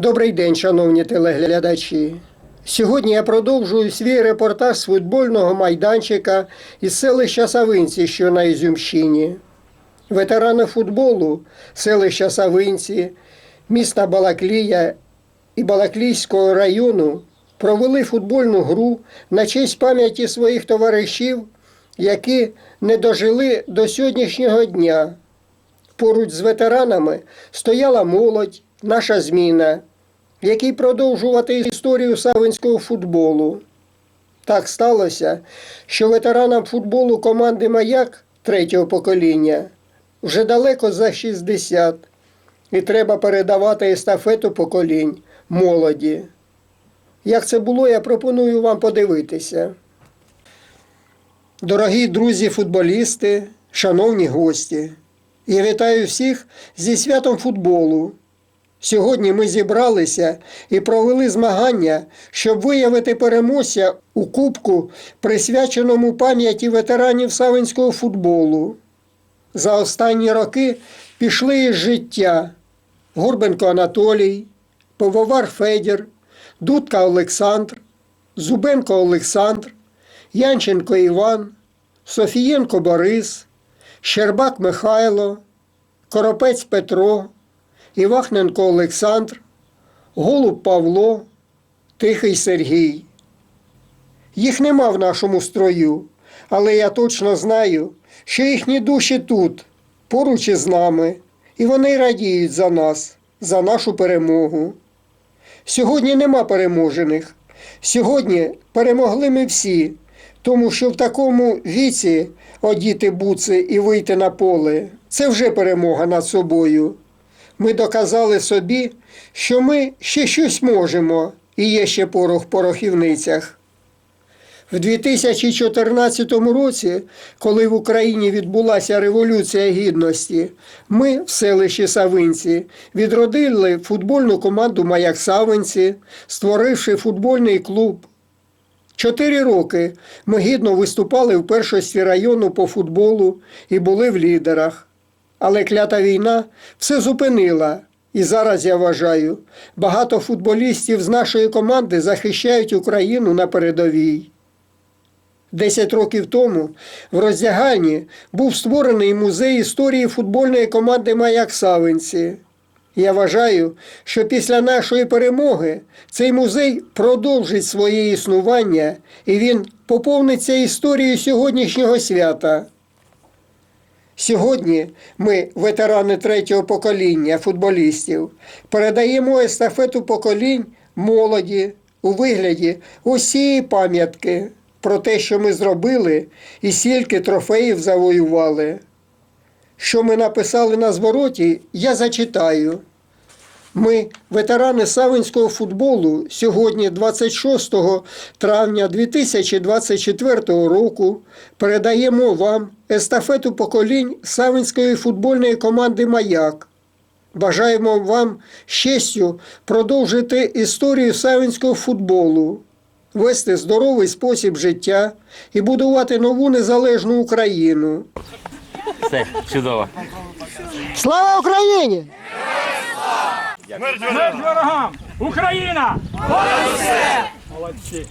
Добрий день, шановні телеглядачі. Сьогодні я продовжую свій репортаж з футбольного майданчика із селища Савинці, що на Ізюмщині. Ветерани футболу селища Савинці, міста Балаклія і Балаклійського району провели футбольну гру на честь пам'яті своїх товаришів, які не дожили до сьогоднішнього дня. Поруч з ветеранами стояла молодь, наша зміна, який продовжувати історію савинського футболу. Так сталося, що ветеранам футболу команди Маяк третього покоління вже далеко за 60, і треба передавати естафету поколінь молоді. Як це було, я пропоную вам подивитися. Дорогі друзі-футболісти, шановні гості, я вітаю всіх зі святом футболу. Сьогодні ми зібралися і провели змагання, щоб виявити переможця у кубку, присвяченому пам'яті ветеранів савинського футболу. За останні роки пішли із життя Горбенко Анатолій, Пивовар Федір, Дудка Олександр, Зубенко Олександр, Янченко Іван, Софієнко Борис, Щербак Михайло, Коропець Петро, Івахненко Олександр, Голуб Павло, Тихий Сергій. Їх нема в нашому строю, але я точно знаю, що їхні душі тут, поруч із нами, і вони радіють за нас, за нашу перемогу. Сьогодні нема переможених. Сьогодні перемогли ми всі, тому що в такому віці одіти буци і вийти на поле це вже перемога над собою. Ми доказали собі, що ми ще щось можемо і є ще порох в порохівницях. В 2014 році, коли в Україні відбулася Революція Гідності, ми в селищі Савинці відродили футбольну команду Маяк Савинці, створивши футбольний клуб. Чотири роки ми гідно виступали в першості району по футболу і були в лідерах. Але клята війна все зупинила. І зараз я вважаю, багато футболістів з нашої команди захищають Україну на передовій. Десять років тому в роздягальні був створений музей історії футбольної команди Маяк Савинці. Я вважаю, що після нашої перемоги цей музей продовжить своє існування і він поповниться історією сьогоднішнього свята. Сьогодні ми, ветерани третього покоління футболістів, передаємо естафету поколінь молоді у вигляді усієї пам'ятки про те, що ми зробили, і стільки трофеїв завоювали. Що ми написали на звороті, я зачитаю. Ми, ветерани савинського футболу, сьогодні, 26 травня 2024 року, передаємо вам естафету поколінь савинської футбольної команди Маяк. Бажаємо вам з честю продовжити історію савинського футболу, вести здоровий спосіб життя і будувати нову незалежну Україну. Все, чудово. Слава Україні! Мир ворогам! Україна! Молодці!